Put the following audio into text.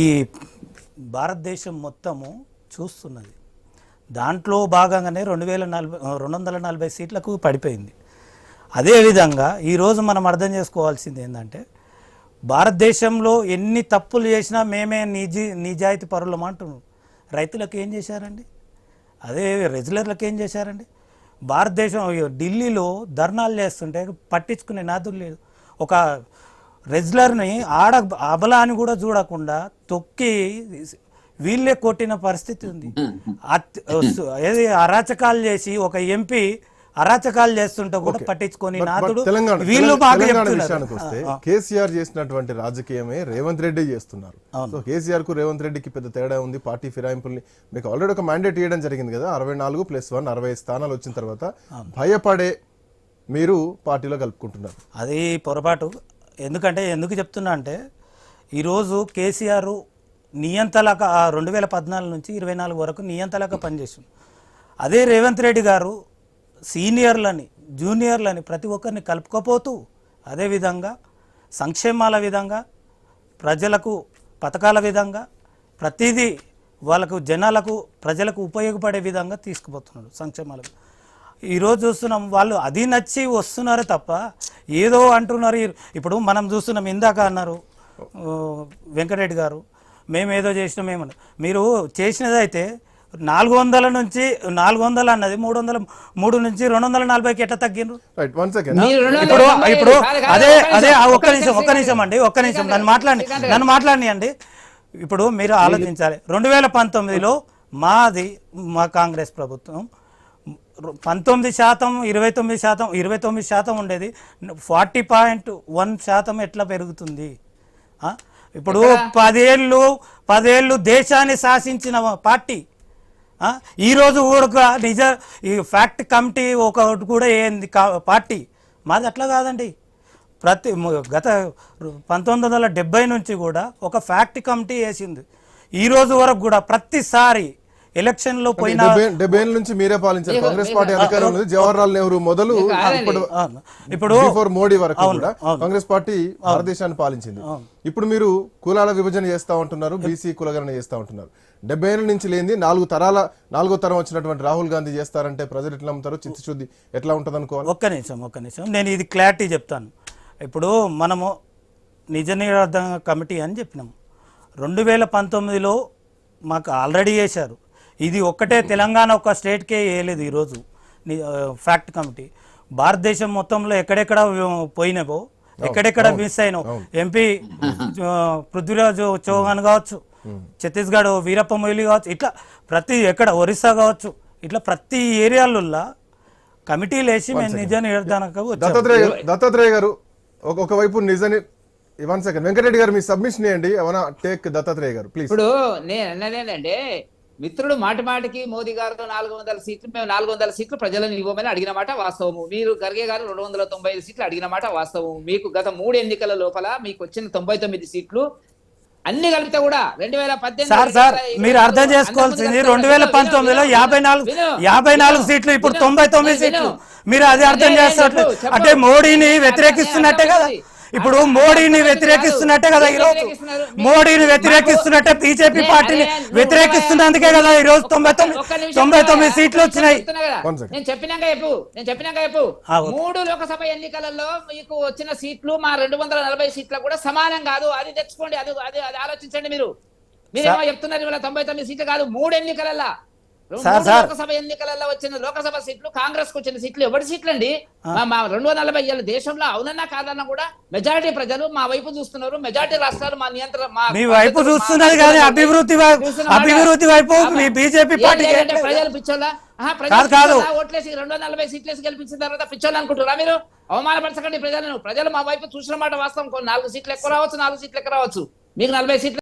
ఈ భారతదేశం మొత్తము చూస్తున్నది. దాంట్లో భాగంగానే రెండు వేల నలభై రెండు వందల నలభై సీట్లకు పడిపోయింది. అదేవిధంగా ఈరోజు మనం అర్థం చేసుకోవాల్సింది ఏంటంటే భారతదేశంలో ఎన్ని తప్పులు చేసినా మేమే నిజీ నిజాయితీ పరులం అంటున్నాం రైతులకు ఏం చేశారండి? అదే రెజులర్లకు ఏం చేశారండి? భారతదేశం అయ్యో, ఢిల్లీలో ధర్నాలు చేస్తుంటే పట్టించుకునే నాదులు లేదు ఒక రెజ్లర్ని ఆడ అబలా అని కూడా చూడకుండా తొక్కి వీళ్ళే కొట్టిన పరిస్థితి ఉంది. ఏది అరాచకాలు చేసి ఒక ఎంపీ అరాచకాలు చేస్తుంటే కూడా పట్టించుకొని తెలంగాణ వీళ్ళు చెప్తున్నారు. విషయానికి వస్తే. కేసీఆర్ చేసినటువంటి రాజకీయమే రేవంత్ రెడ్డి చేస్తున్నారు. సో కేసీఆర్కు రేవంత్ రెడ్డికి పెద్ద తేడా ఉంది. పార్టీ ఫిరాయింపుల్ని మీకు ఆల్రెడీ ఒక మ్యాండేట్ ఇవ్వడం జరిగింది కదా? అరవై నాలుగు ప్లస్ వన్ అరవై స్థానాలు వచ్చిన తర్వాత భయపడే మీరు పార్టీలో కలుపుకుంటున్నారు. అది పొరపాటు. ఎందుకంటే ఎందుకు చెప్తున్నా అంటే ఈరోజు కేసీఆర్ నియంతలక రెండు వేల పద్నాలుగు నుంచి ఇరవై నాలుగు వరకు నియంతలాగా పనిచేసింది అదే రేవంత్ రెడ్డి గారు సీనియర్లని జూనియర్లని ప్రతి ఒక్కరిని కలుపుకపోతూ అదేవిధంగా సంక్షేమాల విధంగా ప్రజలకు పథకాల విధంగా ప్రతిదీ వాళ్ళకు జనాలకు ప్రజలకు ఉపయోగపడే విధంగా తీసుకుపోతున్నాడు సంక్షేమాల. ఈరోజు చూస్తున్నాం వాళ్ళు అది నచ్చి వస్తున్నారు తప్ప ఏదో అంటున్నారు ఇప్పుడు మనం చూస్తున్నాం ఇందాక అన్నారు వెంకటరెడ్డి గారు మేము ఏదో చేసినాం ఏమన్నా. మీరు చేసినదైతే నాలుగు వందల నుంచి నాలుగు వందలు అన్నది మూడు వందల మూడు నుంచి రెండు వందల నలభైకి ఎట్లా తగ్గిండ్రు? ఇప్పుడు ఇప్పుడు అదే అదే ఒక్క నిమిషం ఒక్క నిమిషం అండి ఒక్క నిమిషం నన్ను మాట్లాడి నన్ను మాట్లాడియండి ఇప్పుడు మీరు ఆలోచించాలి రెండు వేల పంతొమ్మిదిలో మాది మా కాంగ్రెస్ ప్రభుత్వం పంతొమ్మిది శాతం ఇరవై తొమ్మిది శాతం ఇరవై తొమ్మిది శాతం ఉండేది. ఫార్టీ పాయింట్ వన్ శాతం ఎట్లా పెరుగుతుంది? ఇప్పుడు పదేళ్ళు పదేళ్ళు దేశాన్ని శాసించిన పార్టీ? ఈరోజు కూడా నిజ ఈ ఫ్యాక్ట్ కమిటీ ఒకటి కూడా ఏంది పార్టీ. మాది అట్లా కాదండి. ప్రతి గత పంతొమ్మిది వందల డెబ్బై నుంచి కూడా ఒక ఫ్యాక్ట్ కమిటీ వేసింది. ఈ రోజు వరకు కూడా ప్రతిసారి ఎలక్షన్లో పోయిన డెబ్బై ఏళ్ళ నుంచి మీరే పాలించారు. కాంగ్రెస్ పార్టీ అధికారంలో ఉంది జవహర్లాల్ నెహ్రూ మొదలు. ఇప్పుడు మోడీ వరకు కూడా. కాంగ్రెస్ పార్టీ భారతదేశాన్ని పాలించింది. ఇప్పుడు మీరు కులాల విభజన చేస్తా ఉంటున్నారు బీసీ కులగణన చేస్తా ఉంటున్నారు. డెబ్బై ఏళ్ళ నుంచి లేనిది నాలుగు తరాల నాలుగో తరం వచ్చినటువంటి రాహుల్ గాంధీ చేస్తారంటే ప్రజలు ఎట్లా అమ్ముతారు చిత్తశుద్ధి ఎట్లా ఉంటుంది అనుకోవాలి ఒక్క నిమిషం ఒక్క నిమిషం. నేను ఇది క్లారిటీ చెప్తాను. ఇప్పుడు మనము నిజ నిరాధన కమిటీ అని చెప్పినాం రెండు వేల పంతొమ్మిదిలో మాకు ఆల్రెడీ వేశారు ఇది ఒక్కటే తెలంగాణ ఒక స్టేట్కే వేయలేదు ఈరోజు. Fact committee. భారతదేశం మొత్తంలో ఎక్కడెక్కడ పోయినావో ఎక్కడెక్కడ మిస్ అయినావు ఎంపీ పృథ్వీరాజ్ చౌహాన్ కావచ్చు ఛత్తీస్గఢ్ వీరప్ప మొయిలి కావచ్చు ఇట్లా ప్రతి ఎక్కడ ఒరిస్సా కావచ్చు ఇట్లా ప్రతి ఏరియాలలో కమిటీలు వేసి మేము నిజ నిర్ధారణకు దత్తాత్రేయ గారు- దత్తాత్రేయ గారు ఒక- ఒకవైపు నిజని వన్ సెకండ్ వెంకటరెడ్డి గారు మీ సబ్మిషన్ ఇవ్వండి ఏమన్నా టేక్ దత్తాత్రేయ గారు ప్లీజ్ ఇప్పుడు నేను అన్నదేంటంటే మిత్రుడు మాటి మాటికి మోదీ గారు నాలుగు వందల సీట్లు మేము నాలుగు వందల సీట్లు ప్రజలను ఇవ్వమని అడిగిన మాట వాస్తవము. మీరు ఖర్గే గారు రెండు వందల తొంభై ఐదు సీట్లు అడిగిన మాట వాస్తవము. మీకు గత మూడు ఎన్నికల లోపల మీకు వచ్చిన తొంభై తొమ్మిది సీట్లు అన్ని కలిపితే కూడా రెండు వేల పద్దెనిమిది సార్ సార్ మీరు అర్థం చేసుకోవాల్సింది రెండు వేల పంతొమ్మిదిలో యాభై నాలుగు యాభై నాలుగు సీట్లు ఇప్పుడు తొంభై తొమ్మిది సీట్లు. మీరు అది అర్థం చేస్తున్నట్లు అంటే మోడీని వ్యతిరేకిస్తున్నట్టే కదా. ఇప్పుడు మోడీని వ్యతిరేకిస్తున్నట్టే కదా ఈరోజు మోడీని వ్యతిరేకిస్తున్నట్టే బీజేపీ పార్టీని వ్యతిరేకిస్తున్నందుకే కదా ఈరోజు తొంభై తొమ్మిది తొంభై తొమ్మిది సీట్లు వచ్చినాయి. నేను చెప్పినాక చెప్పు నేను చెప్పినాక చెప్పు. మూడు లోకసభ ఎన్నికలలో మీకు వచ్చిన సీట్లు మా రెండు వందల నలభై సీట్లకు కూడా సమానం కాదు. అది తెచ్చుకోండి అది అది అది ఆలోచించండి మీరు. మీరేమో చెప్తున్నారు ఇవాళ తొంభై తొమ్మిది సీట్లు కాదు. మూడు ఎన్నికలల్లో సార్, మూడు సార్. లోకసభ ఎన్నికలలో వచ్చిన లోకసభ సీట్లు కాంగ్రెస్కు వచ్చిన సీట్లు ఎవరి సీట్లు అండి మా- రెండు వందల నలభై ఏళ్ళ దేశంలో అవునన్నా కాదన్నా కూడా మెజారిటీ ప్రజలు మా వైపు చూస్తున్నారు. మెజారిటీ రాష్ట్రాలు మా నియంత్రణ మా వైపు మా- కానీ అభివృద్ధి. అభివృద్ధి వైపు మీ బీజేపీ పార్టీ ప్రజలు పిచ్చోళ్ళ? ఓట్లేసి రెండు వందల నలభై సీట్లేసి గెలిపించిన తర్వాత పిచ్చోళ్ళు మీరు? అవమానపరచకండి ప్రజలను. ప్రజలు మా వైపు చూసిన మాట వాస్తవం. నాలుగు సీట్లు ఎక్కువ రావచ్చు నాలుగు సీట్లు ఎక్కువ రావచ్చు. మీకు నలభై సీట్లు